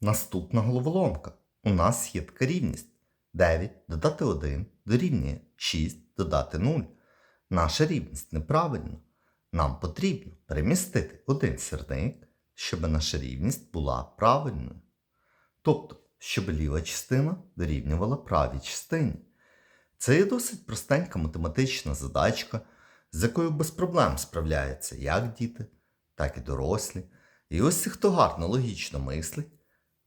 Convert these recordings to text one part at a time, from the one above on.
Наступна головоломка. У нас є така рівність. 9 додати 1 дорівнює 6 додати 0. Наша рівність неправильна. Нам потрібно перемістити один сірник, щоб наша рівність була правильною. Тобто, щоб ліва частина дорівнювала правій частині. Це є досить простенька математична задачка, з якою без проблем справляються як діти, так і дорослі. І ось хто гарно логічно мислить,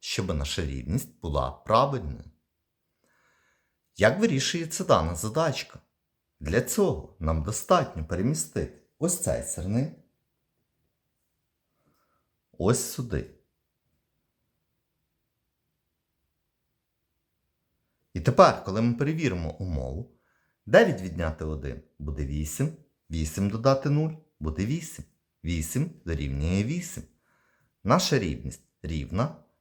щоб наша рівність була правильною. Як вирішується дана задачка? Для цього нам достатньо перемістити ось цей сірник ось сюди. І тепер, коли ми перевіримо умову, 9 відняти 1 буде 8, 8 додати 0 буде 8, 8 дорівнює 8. Наша рівність рівна,